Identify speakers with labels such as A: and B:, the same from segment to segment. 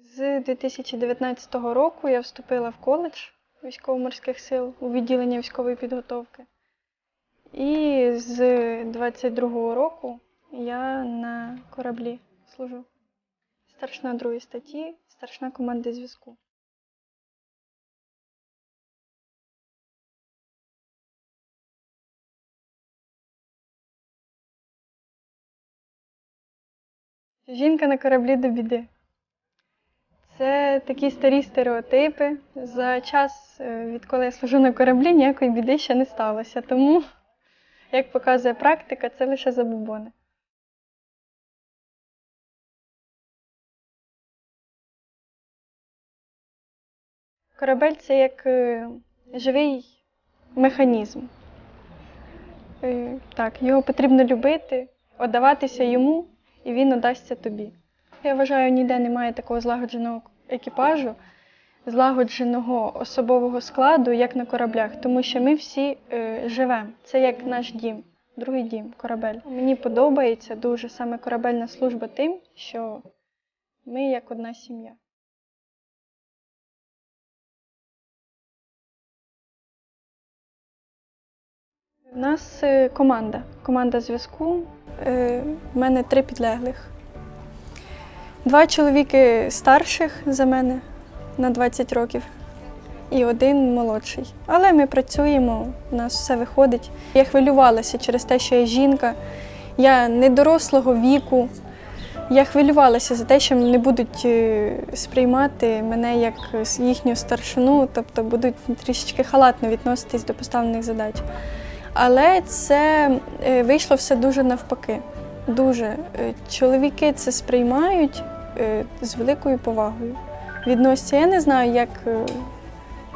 A: З 2019 року я вступила в коледж військово-морських сил у відділення військової підготовки. І з 22 року я на кораблі служу. Старшина другої статті, старшина команди зв'язку. Жінка на кораблі до біди. Це такі старі стереотипи. За час, е, відколи я служу на кораблі, ніякої біди ще не сталося. Тому, як показує практика, це лише забобони. Корабель це як е, живий механізм. Е, Так, його потрібно любити, віддаватися йому, і він надасться тобі. Я вважаю, ніде немає такого злагодженого екіпажу, злагодженого особового складу, як на кораблях, тому що ми всі е, живемо. Це як наш дім, другий дім, корабель. Мені подобається дуже саме корабельна служба тим, що ми як одна сім'я. У нас е, команда, команда зв'язку. Е, В мене три підлеглих. Два чоловіки старших за мене на 20 років і один молодший. Але ми працюємо, у нас все виходить. Я хвилювалася через те, що я жінка, я не дорослого віку. Я хвилювалася за те, що не будуть е, сприймати мене як їхню старшину, тобто будуть трішечки халатно відноситись до поставлених задач. Але це е, вийшло все дуже навпаки. Дуже. Е, Чоловіки це сприймають е, з великою повагою. Відносяться. Я не знаю, як е,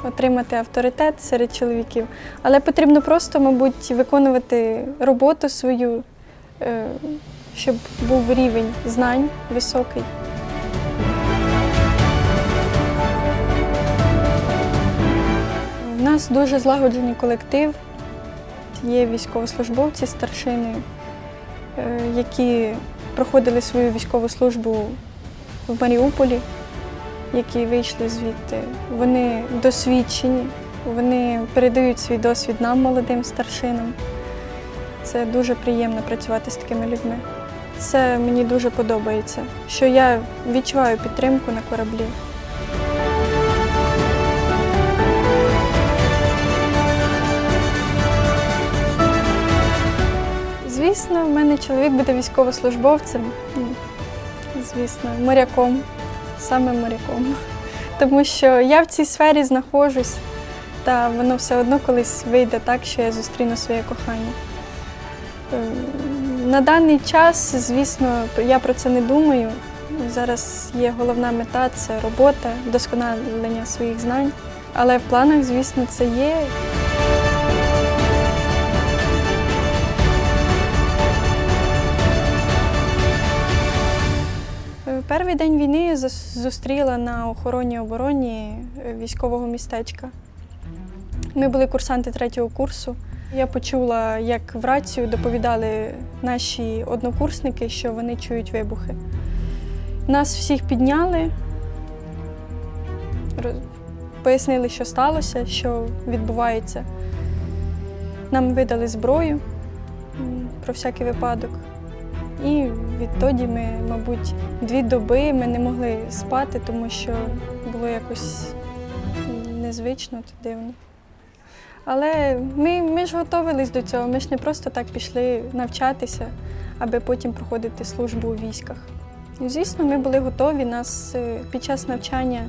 A: отримати авторитет серед чоловіків, але потрібно просто, мабуть, виконувати роботу свою, щоб був рівень знань високий. У нас дуже злагоджений колектив. Є військовослужбовці, старшини, які проходили свою військову службу в Маріуполі, які вийшли звідти. Вони досвідчені, вони передають свій досвід нам, молодим старшинам. Це дуже приємно працювати з такими людьми. Це мені дуже подобається, що я відчуваю підтримку на кораблі. Мене чоловік буде військовослужбовцем. Звісно, моряком, саме моряком. Тому що я в цій сфері знаходжусь, та воно все одно колись вийде так, що я зустріну своє кохання. Ем, На даний час, звісно, я про це не думаю. Зараз є головна мета це робота, вдосконалення своїх знань. Але в планах, звісно, це є. Перший день війни зустріла на охороні обороні е, військового містечка. Ми були курсанти третього курсу. Я почула, як в рацію доповідали наші однокурсники, що вони чують вибухи. Нас всіх підняли, пояснили, що сталося, що відбувається. Нам видали зброю про всякий випадок. І відтоді ми, мабуть, дві доби ми не могли спати, тому що було якось незвично та дивно. Але ми, ми ж готувались до цього, ми ж не просто так пішли навчатися, аби потім проходити службу у військах. Звісно, ми були готові, нас е, під час навчання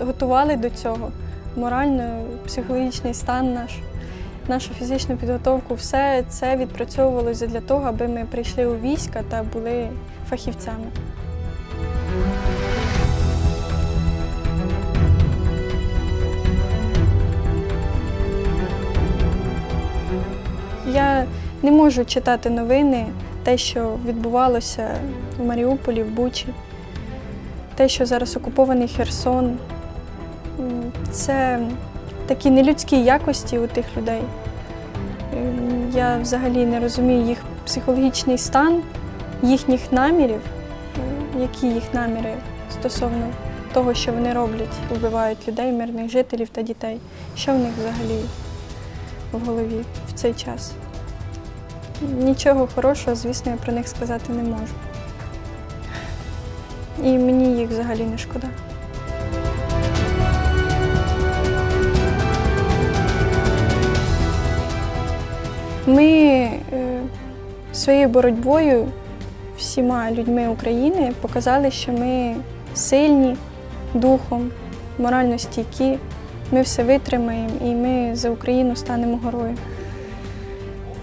A: готували до цього. Морально, психологічний стан наш, нашу фізичну підготовку, все це відпрацьовувалося для того, аби ми прийшли у війська та були фахівцями. Я не можу читати новини, те, що відбувалося в Маріуполі, в Бучі, те, що зараз окупований Херсон. Це такі нелюдські якості у тих людей. Ем, Я взагалі не розумію їх психологічний стан, їхніх намірів, е, які їх наміри стосовно того, що вони роблять, вбивають людей, мирних жителів та дітей. Що в них взагалі в голові в цей час? Нічого хорошого, звісно, я про них сказати не можу. І мені їх взагалі не шкода. Ми е, своєю боротьбою всіма людьми України показали, що ми сильні духом, морально стійкі, ми все витримаємо і ми за Україну станемо горою.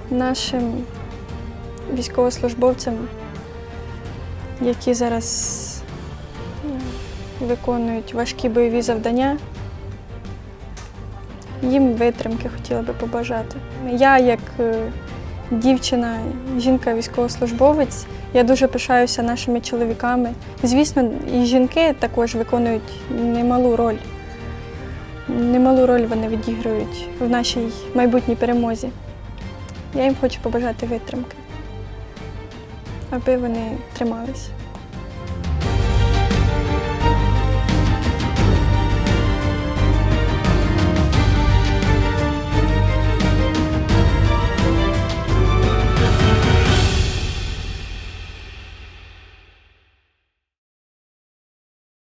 A: Нашим військовослужбовцям, які зараз е, виконують важкі бойові завдання, їм витримки хотіла би побажати. Я, як е, дівчина, жінка, військовослужбовець, я дуже пишаюся нашими чоловіками. Звісно, і жінки також виконують немалу роль. Немалу роль вони відіграють в нашій майбутній перемозі. Я їм хочу побажати витримки, аби вони тримались.